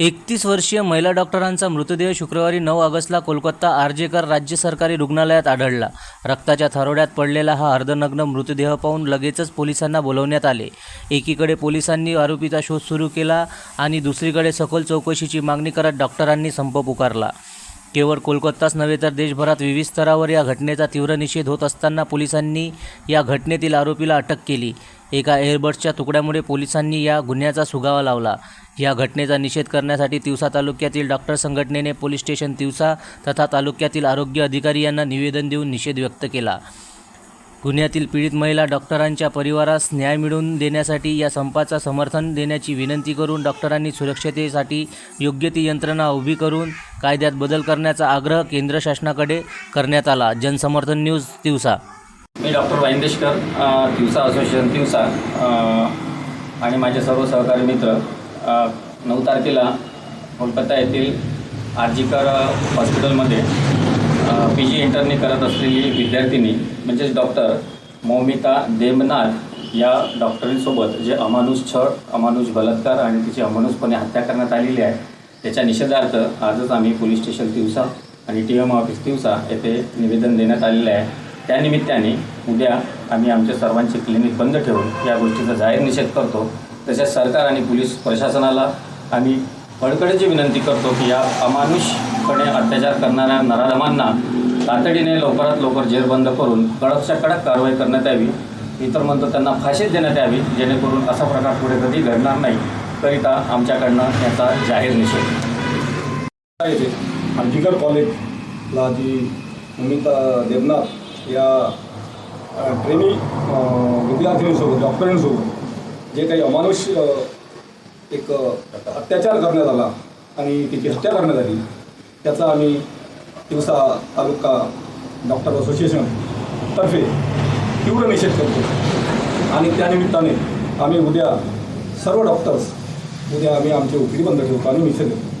एकतीस वर्षीय महिला डॉक्टरांचा मृतदेह शुक्रवारी नऊ ऑगस्टला कोलकाता आरजेकर राज्य सरकारी रुग्णालयात आढळला. रक्ताच्या थरोड्यात पडलेला हा अर्धनग्न मृतदेह पाहून लगेचच पोलिसांना बोलवण्यात आले. एकीकडे पोलिसांनी आरोपीचा शोध सुरू केला आणि दुसरीकडे सखोल चौकशीची मागणी करत डॉक्टरांनी संप पुकारला. केवळ कोलकाताच नव्हे तर देशभरात विविध स्तरावर या घटनेचा तीव्र निषेध होत असताना पोलिसांनी या घटनेतील आरोपीला अटक केली. एका एअरबड्सच्या तुकड्यामुळे पोलिसांनी या गुन्ह्याचा सुगावा लावला. या घटनेचा निषेध करण्यासाठी तिवसा तालुक्यातील डॉक्टर संघटनेने पोलीस स्टेशन तिवसा तथा तालुक्यातील आरोग्य अधिकारी यांना निवेदन देऊन निषेध व्यक्त केला. गुन्ह्यातील पीडित महिला डॉक्टरांच्या परिवारास न्याय मिळवून देण्यासाठी या संपाचा समर्थन देण्याची विनंती करून डॉक्टरांनी सुरक्षतेसाठी योग्य ती यंत्रणा उभी करून कायद्यात बदल करण्याचा आग्रह केंद्र शासनाकडे करण्यात आला. जनसमर्थन न्यूज दिवसा मी डॉक्टर वाईंदेशकर दिवसा तिवसा असोसिएशन तिवसा आणि माझे सर्व सहकारी मित्र नऊ तारखेला कोलकाता येथील आर्जिकर हॉस्पिटलमध्ये पी जी इंटरने करत असलेली विद्यार्थिनी म्हणजेच डॉक्टर मौमिता देमनाथ या डॉक्टरींसोबत जे अमानुष छळ अमानुष बलात्कार आणि तिची अमानुषपणे हत्या करण्यात आलेली आहे त्याच्या निषेधार्थ आजच आम्ही पोलीस स्टेशन तिवसा आणि टी एम ऑफिस तिवसा येथे निवेदन देण्यात आलेले आहे. त्यानिमित्ताने उद्या आम्ही आमच्या सर्वांचे क्लिनिक बंद ठेवून या गोष्टीचा जाहीर निषेध करतो. तसेच सरकार आणि पोलीस प्रशासनाला आम्ही कळकळीची विनंती करतो की या अमानुषपणे अत्याचार करणाऱ्या नराधमांना तातडीने लवकरात लवकर जेरबंद करून कडकच्या कडक कारवाई करण्यात यावी. इतर म्हणतो त्यांना फाशीच देण्यात यावी जेणेकरून असा प्रकार पुढे कधी घडणार नाही करिता आमच्याकडनं याचा जाहीर निषेध. येथे कॉलेजला जी अमिता देवनाथ या ट्रेनी विद्यार्थिनींसोबत डॉक्टरांसोबत जे काही अमानुष एक अत्याचार करण्यात आला आणि तिची हत्या करण्यात आली त्याचा आम्ही दिवसा तालुका डॉक्टर असोसिएशन तर्फे तीव्र निषेध करतो. आणि त्यानिमित्ताने आम्ही उद्या सर्व डॉक्टर्स उद्या आम्ही आमचे ओपीडी बंद ठेवतो आणि निषेध करतो